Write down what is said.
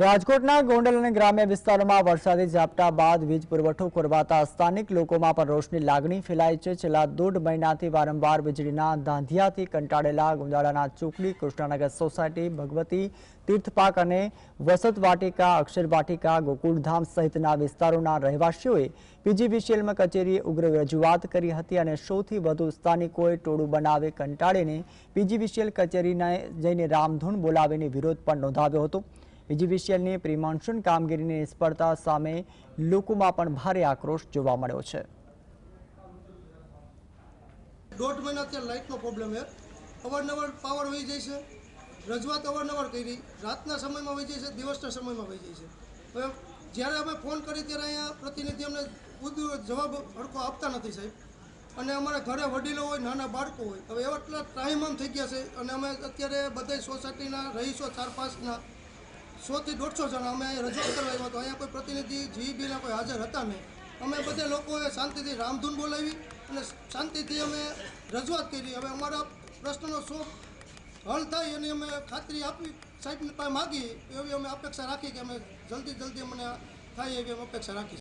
રાજકોટના ગોંડલ અને ગ્રામ્ય વિસ્તારોમાં વરસાદી ઝાપટા બાદ વીજ પુરવઠો ખોરવાતા સ્થાનિક લોકોમાં પણ રોષની લાગણી ફેલાઈ છે. છેલ્લા દોઢ મહિનાથી વારંવાર વીજળીના ધાંધિયાથી કંટાળેલા ગુંદાળાના ચોકડી કૃષ્ણનગર સોસાયટી, ભગવતી તીર્થપાક અને વસત વાટિકા, અક્ષર વાટિકા, ગોકુળધામ સહિતના વિસ્તારોના રહેવાસીઓએ પીજીવીસીએલમાં કચેરીએ ઉગ્ર રજૂઆત કરી હતી અને સૌથી વધુ સ્થાનિકોએ ટોળું બનાવી કંટાળીને પીજીવીસીએલ કચેરીને જઈને રામધૂન બોલાવીને વિરોધ પણ નોંધાવ્યો હતો. પીજીવીસીએલની પ્રિમોન્સૂન કામગીરીની નિષ્ફળતા સામે લોકોમાં પણ ભારે આક્રોશ જોવા મળ્યો છે. દોઢ મહિના ત્યાં લાઇટનો પ્રોબ્લેમ છે. અવારનવાર પાવર વહી જાય છે. રજૂઆત અવારનવાર કરી. રાતના સમયમાં વહી જાય છે, દિવસના સમયમાં વહી જાય છે. હવે જ્યારે અમે ફોન કરી ત્યારે અહીંયા પ્રતિનિધિ અમને જવાબ હડકો આપતા નથી સાહેબ. અને અમારા ઘરે વડીલો હોય, નાના બાળકો હોય. હવે એવા એટલા ટાઈમ આમ થઈ ગયા છે અને અમે અત્યારે બધા સોસાયટીના, રહીશો ચાર પાંચના સોથી દોઢસો જણા અમે રજૂઆત કરવા આવ્યા તો અહીંયા કોઈ પ્રતિનિધિ જીબીના કોઈ હાજર હતા નહીં. અમે બધા લોકોએ શાંતિથી રામધૂન બોલાવી અને શાંતિથી અમે રજૂઆત કરી. હવે અમારા પ્રશ્નનો શોખ હલ થાય એની અમે ખાતરી આપી સાહેબની પાસે માગી. એવી અમે અપેક્ષા રાખી કે અમે જલ્દી જલ્દી અમને થાય એવી અમે અપેક્ષા રાખી.